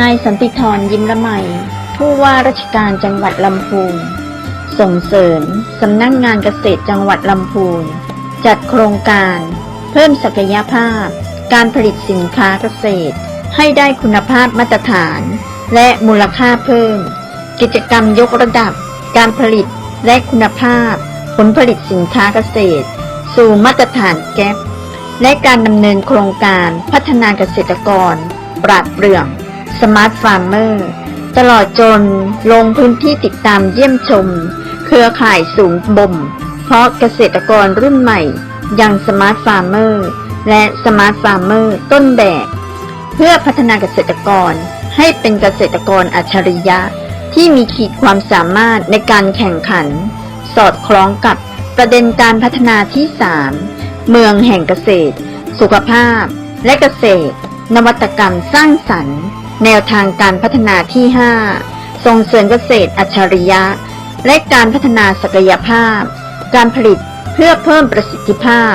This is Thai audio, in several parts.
นายสันติธรยิ้มละไม ผู้ว่าราชการจังหวัดลำพูน ส่งเสริมสำนักงงานเกษตรจังหวัดลำพูน จัดโครงการ เพิ่มศักยภาพ การผลิตสินค้าเกษตร ให้ได้คุณภาพมาตรฐาน และมูลค่าเพิ่ม กิจกรรมยกระดับ การผลิตและคุณภาพ ผลผลิตสินค้าเกษตร สู่มาตรฐานแก๊ปและการดำเนินโครงการพัฒนาเกษตรกร ปราดเปรื่อง สมาร์ทฟาร์มเมอร์ ตลอดจนลงพื้นที่ติดตามเยี่ยมชม เครือข่ายสูงบ่ม เพราะเกษตรกรรุ่นใหม่อย่างสมาร์ทฟาร์มเมอร์ และสมาร์ทฟาร์มเมอร์ต้นแบบ เพื่อพัฒนาเกษตรกรให้เป็นเกษตรกรอัจฉริยะ ที่มีขีดความสามารถในการแข่งขัน สอดคล้องกับประเด็นการพัฒนาที่ 3 เมืองแห่งเกษตร สุขภาพ และเกษตร นวัตกรรมสร้างสรรค์ แนวทางการพัฒนาที่ 5 ส่งเสริมเกษตรอัจฉริยะ และการพัฒนาศักยภาพ การผลิตเพื่อเพิ่มประสิทธิภาพ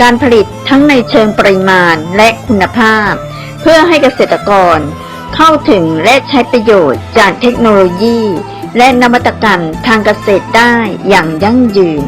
การผลิตทั้งในเชิงปริมาณและคุณภาพ เพื่อให้เกษตรกร เข้าถึงและใช้ประโยชน์จากเทคโนโลยี และนวัตกรรมทางเกษตรได้อย่างยั่งยืน